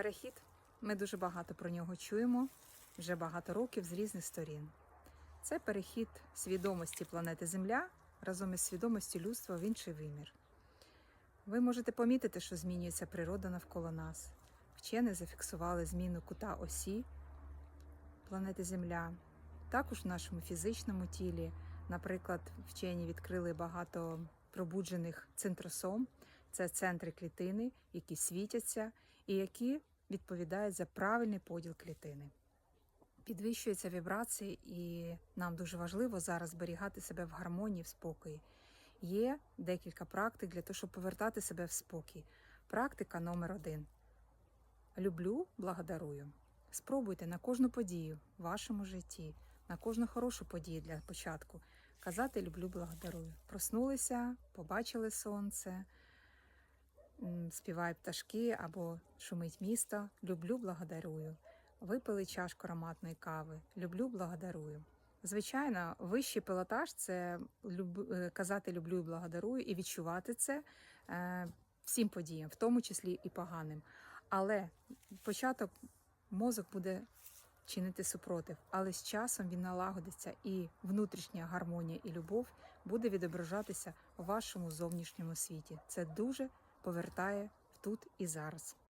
Перехід. Ми дуже багато про нього чуємо вже багато років з різних сторін. Це перехід свідомості планети Земля разом із свідомістю людства в інший вимір. Ви можете помітити, що змінюється природа навколо нас. Вчені зафіксували зміну кута осі планети Земля. Також в нашому фізичному тілі, наприклад, вчені відкрили багато пробуджених центросом. Це центри клітини, які світяться і які відповідають за правильний поділ клітини. Підвищуються вібрації, і нам дуже важливо зараз зберігати себе в гармонії, в спокої. Є декілька практик для того, щоб повертати себе в спокій. Практика номер один. Люблю, благодарую. Спробуйте на кожну подію в вашому житті, на кожну хорошу подію для початку казати люблю, благодарую. Проснулися, побачили сонце, м, співають пташки або шумить місто. Люблю, благодарую. Випили чашку ароматної кави. Люблю, благодарую. Звичайно, вищий пілотаж це люб... е, казати люблю і благодарую і відчувати це е, всім подіям, в тому числі і поганим. Але початок мозок буде чинити супротив, але з часом він налагодиться, і внутрішня гармонія і любов буде відображатися у вашому зовнішньому світі. Це дуже повертає в тут і зараз.